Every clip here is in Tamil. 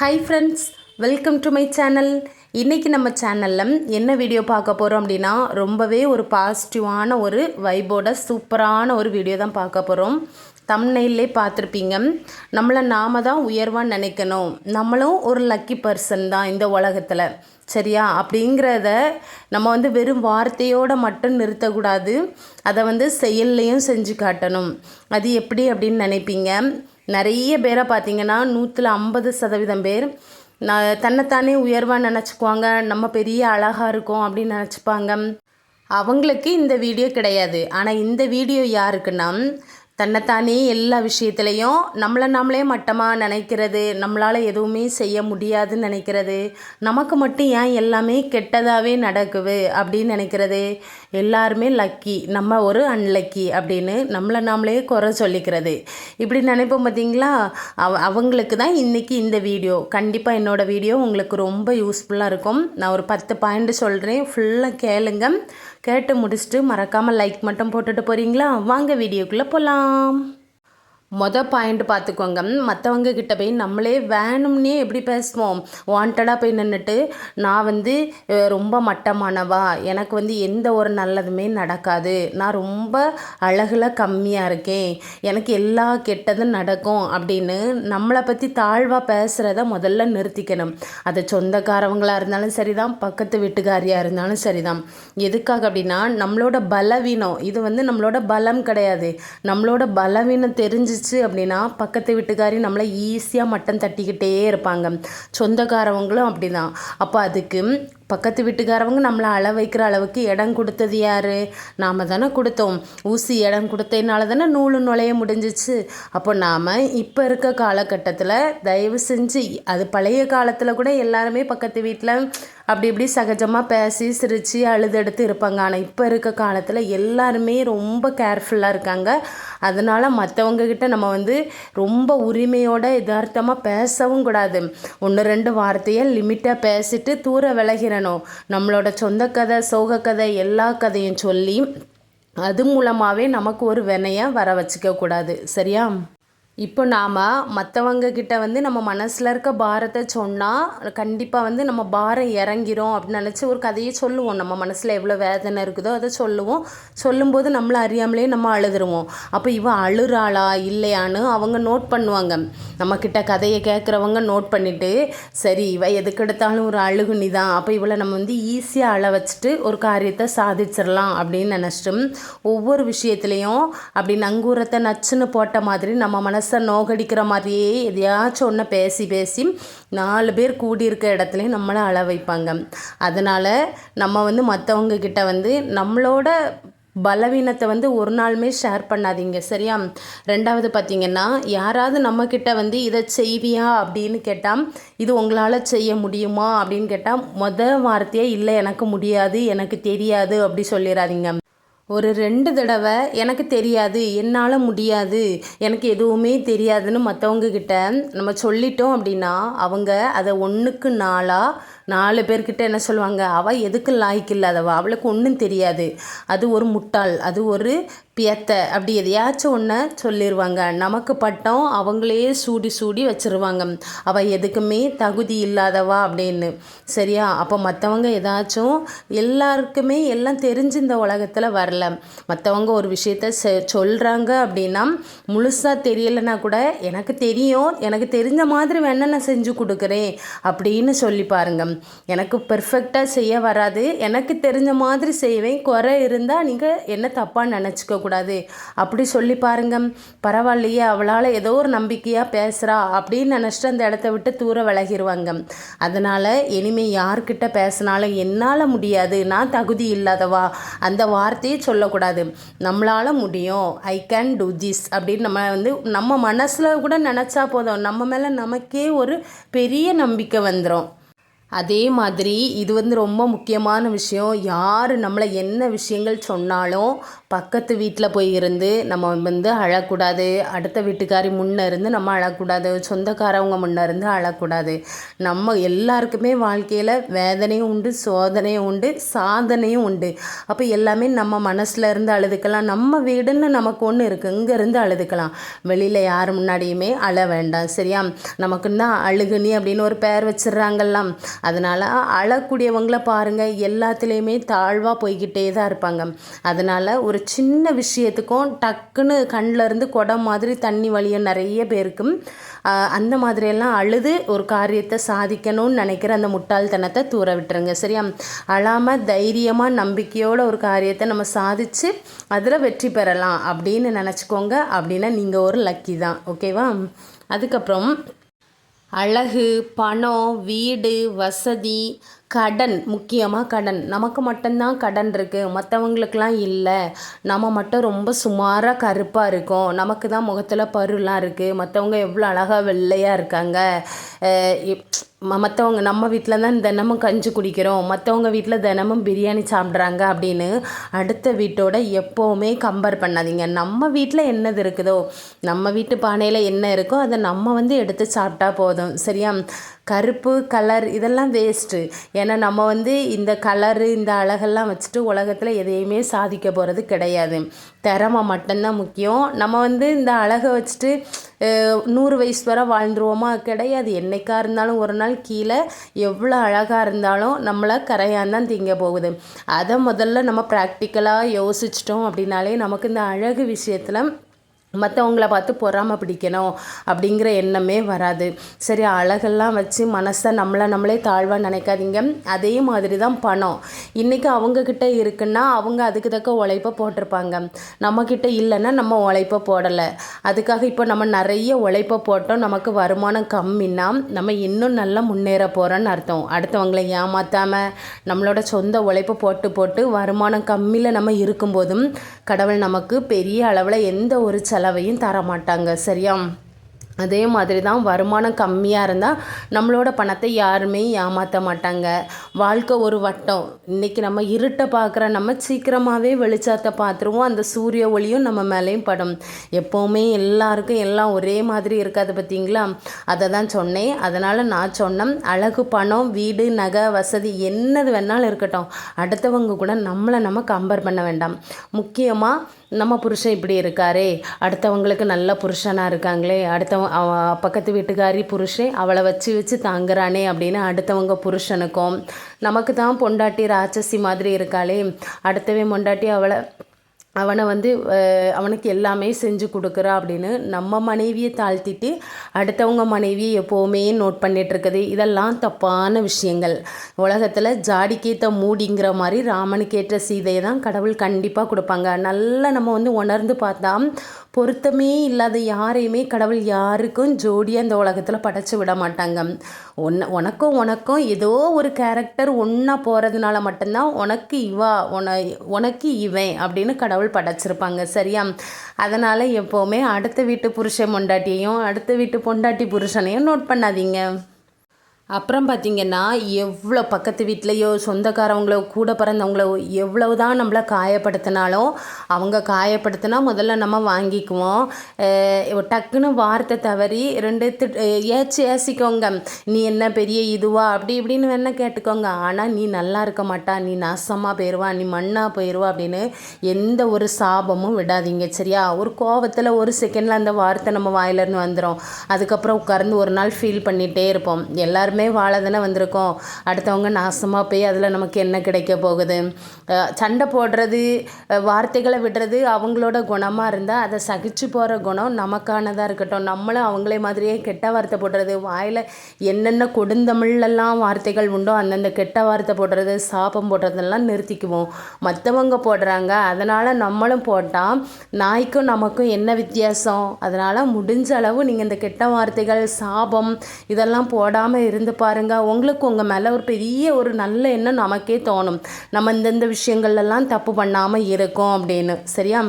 Hi friends welcome to my channel இன்றைக்கி நம்ம சேனலில் என்ன வீடியோ பார்க்க போகிறோம் அப்படின்னா ரொம்பவே ஒரு பாசிட்டிவான ஒரு வைபோட சூப்பரான ஒரு வீடியோ தான் பார்க்க போகிறோம் தம்னையிலே பார்த்துருப்பீங்க. நம்மளை நாம தான் உயர்வாக நினைக்கணும். நம்மளும் ஒரு லக்கி பர்சன் தான் இந்த உலகத்தில். சரியா? அப்படிங்கிறத நம்ம வந்து வெறும் வார்த்தையோடு மட்டும் நிறுத்தக்கூடாது. அதை வந்து செயல்லையும் செஞ்சு காட்டணும். அது எப்படி அப்படின்னு நினைப்பீங்க? நிறைய பேரை பார்த்தீங்கன்னா நூற்றில் ஐம்பது சதவீதம் பேர் நான் தன்னைத்தானே உயர்வாக நினச்சிக்குவாங்க நம்ம பெரிய அழகாக இருக்கோம் அப்படின்னு நினச்சிப்பாங்க. அவங்களுக்கு இந்த வீடியோ கிடையாது. ஆனால் இந்த வீடியோ யாருக்குன்னா தன்னைத்தானே எல்லா விஷயத்துலையும் நம்மளை நாமளே மட்டமாக நினைக்கிறது நம்மளால் எதுவுமே செய்ய முடியாதுன்னு நினைக்கிறது நமக்கு மட்டும் ஏன் எல்லாமே கெட்டதாகவே நடக்குது அப்படின்னு நினைக்கிறது? எல்லாருமே லக்கி நம்ம ஒரு அன்லக்கி அப்படின்னு நம்மளை நாமளே குறை சொல்லிக்கிறது. இப்படி நினைப்போம் பார்த்தீங்களா? அவ அவங்களுக்கு தான் இன்றைக்கி இந்த வீடியோ கண்டிப்பாக என்னோடய வீடியோ உங்களுக்கு ரொம்ப யூஸ்ஃபுல்லாக இருக்கும். நான் ஒரு பத்து பாயிண்ட் சொல்கிறேன் ஃபுல்லாக கேளுங்க. கேட்டு முடிச்சுட்டு மறக்காமல் லைக் மட்டும் போட்டுட்டு போகிறீங்களா வாங்க வீடியோக்குள்ளே போகலாம் பார்க்கலாம் மொதல் பாயிண்ட் பார்த்துக்கோங்க. மற்றவங்க கிட்ட போய் நம்மளே வேணும்னே எப்படி பேசுவோம்? வாண்டடாக போய் நின்றுட்டு நான் வந்து ரொம்ப மட்டமானவா? எனக்கு வந்து எந்த ஒரு நல்லதுமே நடக்காது. நான் ரொம்ப அழகில் கம்மியாக இருக்கேன். எனக்கு எல்லா கெட்டதும் நடக்கும் அப்படின்னு நம்மளை பற்றி தாழ்வாக பேசுகிறத முதல்ல நிறுத்திக்கணும். அது சொந்தக்காரவங்களாக இருந்தாலும் சரிதான் பக்கத்து வீட்டுக்காரியாக இருந்தாலும் சரிதான். எதுக்காக அப்படின்னா நம்மளோட பலவீனம் இது வந்து நம்மளோட பலம் கிடையாது. நம்மளோட பலவீனம் தெரிஞ்சு தெரிஞ்சிச்சு அப்படின்னா பக்கத்து வீட்டுக்காரையும் நம்மளை ஈஸியாக மட்டம் தட்டிக்கிட்டே இருப்பாங்க. சொந்தக்காரவங்களும் அப்படிதான். அப்போ அதுக்கு பக்கத்து வீட்டுக்காரவங்க நம்மளை அள வைக்கிற அளவுக்கு இடம் கொடுத்தது யார்? நாம் தானே கொடுத்தோம். ஊசி இடம் கொடுத்ததுனால தானே நூலு நுழைய முடிஞ்சிச்சு. அப்போ நாம் இப்போ இருக்க காலகட்டத்தில் தயவு செஞ்சு அது பழைய காலத்தில் கூட எல்லாருமே பக்கத்து வீட்டில் அப்படி இப்படி சகஜமாக பேசி சிரித்து அழுதெடுத்து இருப்பாங்க. ஆனால் இப்போ இருக்க காலத்தில் எல்லாருமே ரொம்ப கேர்ஃபுல்லாக இருக்காங்க. அதனால் மற்றவங்கக்கிட்ட நம்ம வந்து ரொம்ப உரிமையோட யதார்த்தமாக பேசவும் கூடாது. ஒன்று ரெண்டு வார்த்தையை லிமிட்டாக பேசிட்டு தூர விலகிடணும் நம்மளோட சொந்த கதை சோக கதை எல்லா கதையும் சொல்லி அது மூலமாகவே நமக்கு ஒரு வினையை வர வச்சுக்க கூடாது சரியா? இப்போ நாம் மற்றவங்க கிட்ட வந்து நம்ம மனசில் இருக்க பாரத்தை சொன்னால் கண்டிப்பாக வந்து நம்ம பாரம் இறங்கிரும் அப்படின்னு நினச்சி ஒரு கதையை சொல்லுவோம். நம்ம மனசில் எவ்வளோ வேதனை இருக்குதோ அதை சொல்லுவோம். சொல்லும்போது நம்மளை அறியாமலே நம்ம அழுதுருவோம். அப்போ இவன் அழுறாளா இல்லையான்னு அவங்க நோட் பண்ணுவாங்க. நம்மக்கிட்ட கதையை கேட்குறவங்க நோட் பண்ணிவிட்டு சரி இவ எதுக்கெடுத்தாலும் ஒரு அழுகுனி தான் அப்போ இவளை நம்ம வந்து ஈஸியாக அழ வச்சுட்டு ஒரு காரியத்தை சாதிச்சிடலாம் அப்படின்னு நினச்சிட்டு ஒவ்வொரு விஷயத்துலேயும் அப்படி நங்கூரத்தை நச்சுன்னு போட்ட மாதிரி நம்ம மனசு நோகடிக்கிற மாதிரியே எதையாச்சும் ஒன்று பேசி பேசி நாலு பேர் கூடியிருக்க இடத்துலையும் நம்மளை அழ வைப்பாங்க. அதனால் நம்ம வந்து மற்றவங்க கிட்ட வந்து நம்மளோட பலவீனத்தை வந்து ஒரு நாளுமே ஷேர் பண்ணாதீங்க. சரியா? ரெண்டாவது பார்த்தீங்கன்னா யாராவது நம்மக்கிட்ட வந்து இதை செய்வியா அப்படின்னு கேட்டால் இது உங்களால் செய்ய முடியுமா அப்படின்னு கேட்டால் மொதல் வார்த்தையே இல்லை எனக்கு முடியாது எனக்கு தெரியாது அப்படி சொல்லிடாதீங்க ஒரு ரெண்டு தடவை எனக்கு தெரியாது என்னால் முடியாது எனக்கு எதுவுமே தெரியாதுன்னு மற்றவங்க கிட்ட நம்ம சொல்லிட்டோம் அப்படின்னா அவங்க அதை ஒன்றுக்கு நாளாக நாலு பேர்கிட்ட என்ன சொல்லுவாங்க அவள் எதுக்கு லாய்க்கு இல்லாதவா? அவளுக்கு ஒன்றும் தெரியாது. அது ஒரு முட்டாள் அது ஒரு பியத்தை. அப்படி எதையாச்சும் ஒன்று சொல்லிடுவாங்க நமக்கு பட்டம் அவங்களே சூடி சூடி வச்சிருவாங்க. அவள் எதுக்குமே தகுதி இல்லாதவா? அப்படின்னு. சரியா? அப்போ மற்றவங்க ஏதாச்சும் எல்லாருக்குமே எல்லாம் தெரிஞ்சு இந்த உலகத்தில் வரல. மற்றவங்க ஒரு விஷயத்த செ சொல்கிறாங்க அப்படின்னா முழுசாக தெரியலைன்னா கூட எனக்கு தெரியும் எனக்கு தெரிஞ்ச மாதிரி வேணால் நான் செஞ்சு கொடுக்குறேன். அப்படின்னு சொல்லி பாருங்க. எனக்கு பெர்ஃபெக்டாக செய்ய வராது. எனக்கு தெரிஞ்ச மாதிரி செய்வேன். குறை இருந்தால் நீங்கள் என்ன தப்பாக நினச்சிக்க கூடாது. அப்படி சொல்லி பாருங்க. பரவாயில்லையே அவளால் ஏதோ ஒரு நம்பிக்கையாக பேசுகிறா அப்படின்னு நினச்சிட்டு அந்த இடத்த விட்டு தூர விலகிடுவாங்க அதனால் இனிமேல் யார்கிட்ட பேசினாலும் என்னால் முடியாது. நான் தகுதி இல்லாதவா? அந்த வார்த்தையை சொல்லக்கூடாது. நம்மளால் முடியும். ஐ கேன் டூ திஸ் அப்படின்னு நம்ம வந்து நம்ம மனசில் கூட நினச்சா போதும். நம்ம மேலே நமக்கே ஒரு பெரிய நம்பிக்கை வந்துடும் அதே மாதிரி இது வந்து ரொம்ப முக்கியமான விஷயம். யார் நம்மளை என்ன விஷயங்கள் சொன்னாலும் பக்கத்து வீட்டில் போய் இருந்து நம்ம வந்து அழக்கூடாது. அடுத்த வீட்டுக்காரி முன்னே இருந்து நம்ம அழக்கூடாது. சொந்தக்காரவங்க முன்னே இருந்து அழக்கூடாது. நம்ம எல்லாருக்குமே வாழ்க்கையில் வேதனையும் உண்டு சோதனையும் உண்டு சாதனையும் உண்டு. அப்போ எல்லாமே நம்ம மனசில் இருந்து அழுதுக்கலாம். நம்ம வீடுன்னு நமக்கு ஒன்று இருக்குது இங்கேருந்து அழுதுக்கலாம். வெளியில் யார் முன்னாடியுமே அழ வேண்டாம். சரியா? நமக்குன்னு தான் அழுகுனி அப்படின்னு ஒரு பேர் வச்சிடுறாங்கல்லாம் அதனால் அழக்கூடியவங்கள பாருங்கள் எல்லாத்துலேயுமே தாழ்வாக போய்கிட்டே தான் இருப்பாங்க. அதனால் ஒரு சின்ன விஷயத்துக்கும் டக்குன்னு கண்ணிலருந்து குடம் மாதிரி தண்ணி வழியும் நிறைய பேருக்கும் அந்த மாதிரியெல்லாம் அழுது ஒரு காரியத்தை சாதிக்கணும்னு நினைக்கிற அந்த முட்டாள்தனத்தை தூர விட்டுருங்க சரியா? அழாமல் தைரியமாக நம்பிக்கையோட ஒரு காரியத்தை நம்ம சாதித்து அதில் வெற்றி பெறலாம் அப்படின்னு நினச்சிக்கோங்க. அப்படின்னா நீங்கள் ஒரு லக்கி தான் ஓகேவா அதுக்கப்புறம் அழகு பணம் வீடு வசதி கடன் முக்கியமாக கடன். நமக்கு மட்டும்தான் கடன் இருக்குது மற்றவங்களுக்கெல்லாம் இல்லை. நம்ம மட்டும் ரொம்ப சுமாராக கருப்பாக இருக்கோம். நமக்கு தான் முகத்தில் பருலாம் இருக்குது மற்றவங்க எவ்வளோ அழகாக வெள்ளையாக இருக்காங்க. மற்றவங்க நம்ம வீட்டில் தான் தினமும் கஞ்சி குடிக்கிறோம். மற்றவங்க வீட்டில் தினமும் பிரியாணி சாப்பிட்றாங்க அப்படின்னு அடுத்த வீட்டோட எப்போவுமே கம்பேர் பண்ணாதீங்க. நம்ம வீட்டில் என்னது இருக்குதோ நம்ம வீட்டு பானையில் என்ன இருக்கோ அதை நம்ம வந்து எடுத்து சாப்பிட்டா போதும். சரியா? கருப்பு கலர் இதெல்லாம் வேஸ்ட்டு ஏன்னா நம்ம வந்து இந்த கலரு இந்த அழகெல்லாம் வச்சுட்டு உலகத்தில் எதையுமே சாதிக்க போகிறது கிடையாது. திறமை மட்டும்தான் முக்கியம். நம்ம வந்து இந்த அழகை வச்சுட்டு நூறு வயசு வரை வாழ்ந்துருவோமா? கிடையாது. என்றைக்காக இருந்தாலும் ஒரு நாள் கீழே எவ்வளோ அழகாக இருந்தாலும் நம்மளை கரையான் தான் திங்க போகுது. அதை முதல்ல நம்ம ப்ராக்டிக்கலாக யோசிச்சிட்டோம் அப்படின்னாலே நமக்கு இந்த அழகு விஷயத்தில் மற்றவங்கள பார்த்து பொறாம பிடிக்கணும் அப்படிங்கிற எண்ணமே வராது. சரி அழகெல்லாம் வச்சு மனசை நம்மளை நம்மளே தாழ்வாக நினைக்காதீங்க. அதே மாதிரி தான் பணம். இன்றைக்கி அவங்கக்கிட்ட இருக்குன்னா அவங்க அதுக்கு தக்க உழைப்பை போட்டிருப்பாங்க. நம்மக்கிட்ட இல்லைன்னா நம்ம உழைப்பை போடலை. அதுக்காக இப்போ நம்ம நிறைய உழைப்பை போட்டோம். நமக்கு வருமானம் கம்மின்னா நம்ம இன்னும் நல்லா முன்னேற போகிறோன்னு அர்த்தம். அடுத்தவங்களை ஏமாற்றாமல் நம்மளோட சொந்த உழைப்பை போட்டு போட்டு வருமானம் கம்மியில் நம்ம இருக்கும்போதும் கடவுள் நமக்கு பெரிய அளவில் எந்த ஒரு செலவையும் தர மாட்டாங்க சரியா? அதே மாதிரி தான் வருமானம் கம்மியாக இருந்தால் நம்மளோட பணத்தை யாருமே ஏமாற்ற மாட்டாங்க. வாழ்க்கை ஒரு வட்டம். இன்றைக்கி நம்ம இருட்டை பார்க்குற நம்ம சீக்கிரமாகவே வெளிச்சத்தை பார்த்துருவோம் அந்த சூரிய ஒளியும் நம்ம மேலேயும் படும். எப்போவுமே எல்லாருக்கும் எல்லாம் ஒரே மாதிரி இருக்காது பார்த்தீங்களா அதை தான் சொன்னேன். அதனால் நான் சொன்னேன் அழகு பணம் வீடு நகை வசதி என்னது வேணாலும் இருக்கட்டும். அடுத்தவங்க கூட நம்மளை நம்ம கம்பேர் பண்ண வேண்டாம். முக்கியமாக நம்ம புருஷன் இப்படி இருக்காரே. அடுத்தவங்களுக்கு நல்ல புருஷனாக இருக்காங்களே. அடுத்தவங்க பக்கத்து வீட்டுக்காரி புருஷன் அவளை வச்சு வச்சு தாங்குறானே அப்படின்னு அடுத்தவங்க புருஷனுக்கும். நமக்கு தான் பொண்டாட்டி ராட்சசி மாதிரி இருக்காளே. அடுத்தவே பொண்டாட்டி அவளை அவனை வந்து அவனுக்கு எல்லாமே செஞ்சு கொடுக்குறா அப்படின்னு நம்ம மனைவியை தாழ்த்திட்டு அடுத்தவங்க மனைவியை எப்போவுமே நோட் பண்ணிகிட்ருக்குது இதெல்லாம் தப்பான விஷயங்கள். உலகத்தில் ஜாடிக்கேற்ற மூடிங்கிற மாதிரி ராமனுக்கேற்ற சீதையை தான் கடவுள் கண்டிப்பாக கொடுப்பாங்க. நல்லா நம்ம வந்து உணர்ந்து பார்த்தா பொருத்தமே இல்லாத யாரையுமே கடவுள் யாருக்கும் ஜோடியாக இந்த உலகத்தில் படைச்சி விட மாட்டாங்க. ஒன்று உனக்கும் உனக்கும் ஏதோ ஒரு கேரக்டர் ஒன்றா போகிறதுனால மட்டும்தான் உனக்கு இவா உன உனக்கு இவன் அப்படின்னு கடவுள் படைச்சிருப்பாங்க. சரியா? அதனால் எப்போவுமே அடுத்த வீட்டு புருஷன் பொண்டாட்டியையும் அடுத்த வீட்டு பொண்டாட்டி புருஷனையும் நோட் பண்ணாதீங்க. அப்புறம் பார்த்திங்கன்னா எவ்வளோ பக்கத்து வீட்லேயோ சொந்தக்காரவங்களோ கூட பிறந்தவங்களோ எவ்வளவு தான் நம்மளை காயப்படுத்தினாலும் அவங்க காயப்படுத்தினா முதல்ல நம்ம வாங்கிக்குவோம். டக்குன்னு வார்த்தை தவறி ரெண்டு ஏச்சு ஏசிக்கோங்க. நீ என்ன பெரிய இதுவா? அப்படி இப்படின்னு வேணால் கேட்டுக்கோங்க. ஆனால் நீ நல்லா இருக்க மாட்டா நீ நாசமாக போயிடுவா நீ மண்ணாக போயிடுவா அப்படின்னு எந்த ஒரு சாபமும் விடாதீங்க சரியா? ஒரு கோவத்தில் ஒரு செகண்டில் அந்த வார்த்தை நம்ம வாயிலேருந்து வந்துடும் அதுக்கப்புறம் உட்கார்ந்து ஒரு நாள் ஃபீல் பண்ணிகிட்டே இருப்போம். எல்லாருமே எல்லாருமே வாழ தானே வந்திருக்கோம். அடுத்தவங்க நாசமாக போய் அதில் நமக்கு என்ன கிடைக்க போகுது? சண்டை போடுறது வார்த்தைகளை விடுறது அவங்களோட குணமாக இருந்தால் அதை சகிச்சு போகிற குணம் நமக்கானதாக இருக்கட்டும். நம்மளும் அவங்களே மாதிரியே கெட்ட வார்த்தை போடுறது வாயில் என்னென்ன கொடுந்தமிழ்லெல்லாம் வார்த்தைகள் உண்டோ அந்தந்த கெட்ட வார்த்தை போடுறது சாபம் போடுறதெல்லாம் நிறுத்திக்குவோம். மற்றவங்க போடுறாங்க அதனால் நம்மளும் போட்டால் நாய்க்கும் நமக்கும் என்ன வித்தியாசம்? அதனால் முடிஞ்ச அளவு நீங்கள் இந்த கெட்ட வார்த்தைகள் சாபம் இதெல்லாம் போடாமல் இருந்து இருந்து பாருங்கள் உங்களுக்கு உங்கள் மேலே ஒரு பெரிய ஒரு நல்ல எண்ணம் நமக்கே தோணும். நம்ம இந்தந்த விஷயங்கள்லாம் தப்பு பண்ணாமல் இருக்கோம் அப்படின்னு. சரியா?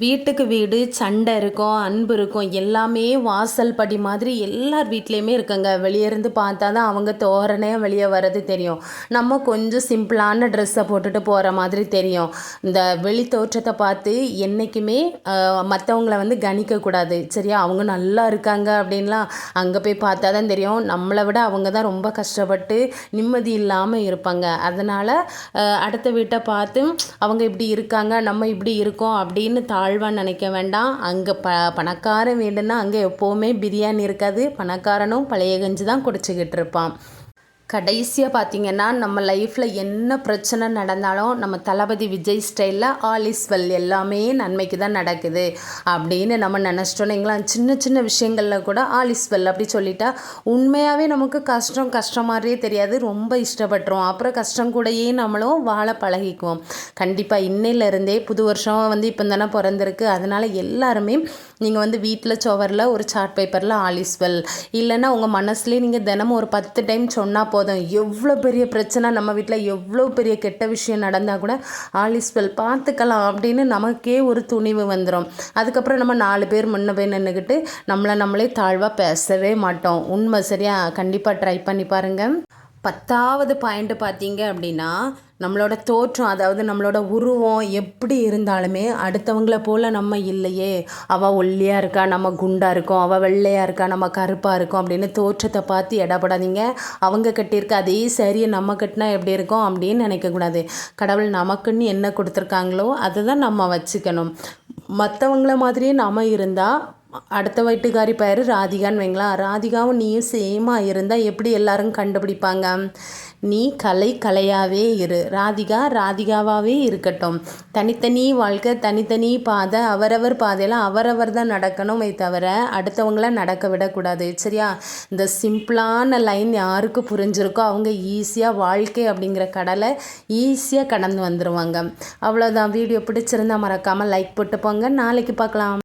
வீட்டுக்கு வீடு சண்டை இருக்கும் அன்பு இருக்கும் எல்லாமே வாசல் படி மாதிரி எல்லார் வீட்லேயுமே இருக்குங்க. வெளியே இருந்து பார்த்தா தான் அவங்க தோரணையாக வெளியே வர்றது தெரியும். நம்ம கொஞ்சம் சிம்பிளான ட்ரெஸ்ஸை போட்டுட்டு போகிற மாதிரி தெரியும். இந்த வெளி தோற்றத்தை பார்த்து என்றைக்குமே மற்றவங்கள வந்து கணிக்கக்கூடாது சரியா? அவங்க நல்லா இருக்காங்க அப்படின்லாம் அங்கே போய் பார்த்தா தான் தெரியும். நம்மளை விட அவங்க தான் ரொம்ப கஷ்டப்பட்டு நிம்மதி இல்லாமல் இருப்பாங்க. அதனால் அடுத்த வீட்டை பார்த்து அவங்க இப்படி இருக்காங்க நம்ம இப்படி இருக்கோம் அப்படின்னு தாழ்வாக நினைக்க வேண்டாம். அங்கே ப பணக்காரன் வீடுன்னா அங்கே எப்போவுமே பிரியாணி இருக்காது. பணக்காரனும் பழைய கஞ்சி தான் குடிச்சிக்கிட்டு இருப்பான். கடைசியாக பார்த்தீங்கன்னா நம்ம லைஃப்பில் என்ன பிரச்சனை நடந்தாலும் நம்ம தளபதி விஜய் ஸ்டைலில் ஆல் இஸ் வெல் எல்லாமே நன்மைக்கு தான் நடக்குது அப்படின்னு நம்ம நினச்சிட்டோன்னீங்களா சின்ன சின்ன விஷயங்களில் கூட ஆல் இஸ் வெல் அப்படி சொல்லிட்டா உண்மையாகவே நமக்கு கஷ்டம் கஷ்டம் மாதிரியே தெரியாது. ரொம்ப இஷ்டப்பட்டுரும் அப்புறம் கஷ்டம் கூடயே நம்மளும் வாழ பழகிக்குவோம். கண்டிப்பாக இன்னையிலேருந்தே புது வருஷம் வந்து இப்போ தானே பிறந்திருக்கு. அதனால் எல்லாருமே நீங்கள் வந்து வீட்டில் சுவரில் ஒரு சார்ட் பேப்பரில் ஆலிஸ்வெல் இல்லைன்னா உங்கள் மனசுலேயே நீங்கள் தினமும் ஒரு பத்து டைம் சொன்னால் போதும். எவ்வளோ பெரிய பிரச்சனை நம்ம வீட்டில் எவ்வளோ பெரிய கெட்ட விஷயம் நடந்தால் கூட ஆலிஸ்வெல் பார்த்துக்கலாம் அப்படின்னு நமக்கே ஒரு துணிவு வந்துடும் அதுக்கப்புறம் நம்ம நாலு பேர் முன்ன போய் நின்றுக்கிட்டு நம்மளை நம்மளே தாழ்வாக பேசவே மாட்டோம். உண்மை சரியா? கண்டிப்பாக ட்ரை பண்ணி பாருங்கள் பத்தாவது பாயிண்ட்டு பார்த்தீங்க அப்படின்னா நம்மளோட தோற்றம் அதாவது நம்மளோட உருவம் எப்படி இருந்தாலுமே அடுத்தவங்களை போல் நம்ம இல்லையே. அவள் ஒல்லியாக இருக்கா நம்ம குண்டாக இருக்கோம் அவள் வெள்ளையாக இருக்கா நம்ம கருப்பாக இருக்கோம் அப்படின்னு தோற்றத்தை பார்த்து இடப்படாதீங்க அவங்க கட்டியிருக்க அதே சரியை நம்ம கட்டினா எப்படி இருக்கும் அப்படின்னு நினைக்கக்கூடாது கடவுள் நமக்குன்னு என்ன கொடுத்துருக்காங்களோ அதை தான் நம்ம வச்சுக்கணும். மற்றவங்கள மாதிரியே நம்ம இருந்தால் அடுத்த வீட்டுக்காரி பேர் ராதிகான்னு வைங்களா ராதிகாவும் நீயும் சேமாக இருந்தால் எப்படி எல்லாரும் கண்டுபிடிப்பாங்க? நீ கலை கலையாகவே இரு. ராதிகா ராதிகாவாகவே இருக்கட்டும். தனித்தனி வாழ்க்கை தனித்தனி பாதை அவரவர் பாதையில் அவரவர் தான் நடக்கணுமே தவிர அடுத்தவங்கள நடக்க விடக்கூடாது. சரியா? இந்த சிம்பிளான லைன் யாருக்கு புரிஞ்சிருக்கோ அவங்க ஈஸியாக வாழ்க்கை அப்படிங்கிற கடலை ஈஸியாக கடந்து வந்துடுவாங்க அவ்வளோதான் வீடியோ பிடிச்சிருந்தா மறக்காமல் லைக் போட்டு போங்க நாளைக்கு பார்க்கலாம்.